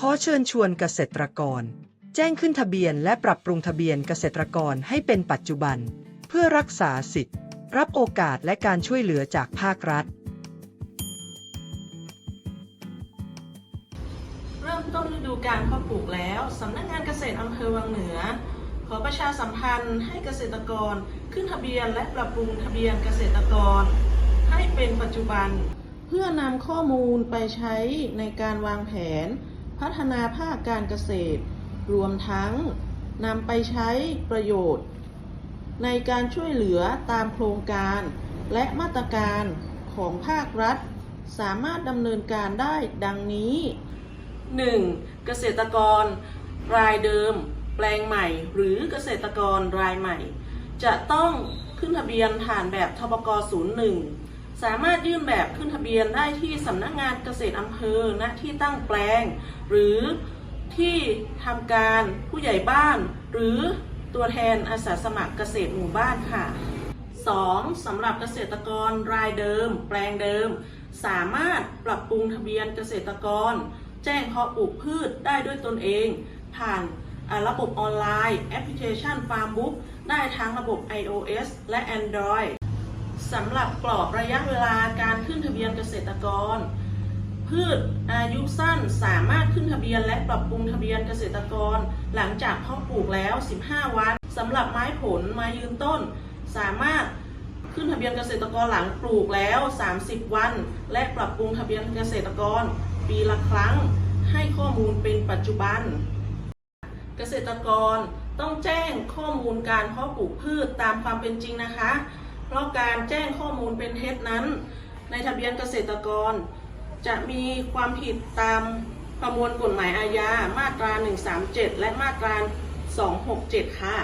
ขอเชิญชวนเกษตรกร แจ้งขึ้นทะเบียนและปรับปรุงทะเบียนเกษตรกรให้เป็นปัจจุบัน เพื่อรักษาสิทธิ์ รับโอกาสและการช่วยเหลือจากภาครัฐ เริ่มต้นฤดูการเพาะปลูกแล้วสำนักงานเกษตรอำเภอวังเหนือ ขอประชาสัมพันธ์ให้เกษตรกรขึ้นทะเบียนและปรับปรุงทะเบียนเกษตรกร ให้เป็นปัจจุบัน เพื่อนำข้อมูลไปใช้ในการวางแผน พัฒนาภาคการเกษตร รวมทั้งนำไปใช้ประโยชน์ ในการช่วยเหลือตามโครงการและมาตรการของภาครัฐ สามารถดำเนินการได้ดังนี้ 1. เกษตรกร รายเดิม แปลงใหม่ หรือเกษตรกรรายใหม่ จะต้องขึ้นทะเบียนผ่านแบบทบก01 สามารถยื่นแบบขึ้นทะเบียนได้ที่สำนักงานเกษตรอำเภอณที่ตั้งแปลง หรือที่ทำการผู้ใหญ่บ้าน หรือตัวแทนอาสาสมัครเกษตรหมู่บ้านค่ะ 2. สำหรับเกษตรกรรายเดิม แปลงเดิม สามารถปรับปรุงทะเบียนเกษตรกร แจ้งเพาะปลูกพืชได้ด้วยตนเอง ผ่านระบบออนไลน์ แอปพลิเคชัน Farmbook ได้ทั้งระบบ iOS และ Android สำหรับกรอบระยะเวลาการขึ้นทะเบียนเกษตรกร พืชอายุสั้นสามารถขึ้นทะเบียนและปรับปรุงทะเบียนเกษตรกร หลังจากเพาะปลูกแล้ว 15 วันสำหรับไม้ผลไม้ยืนต้น สามารถขึ้นทะเบียนเกษตรกรหลังปลูกแล้ว 30 วัน และปรับปรุงทะเบียนเกษตรกร ปีละครั้ง ให้ข้อมูลเป็นปัจจุบัน เกษตรกรต้องแจ้งข้อมูลการเพาะปลูกพืชตามความเป็นจริงนะคะ เพราะการแจ้งข้อมูลเป็นเท็จนั้น ในทะเบียนเกษตรกร จะมีความผิดตามประมวลกฎหมายอาญามาตรา 137 และมาตรา 267 ค่ะ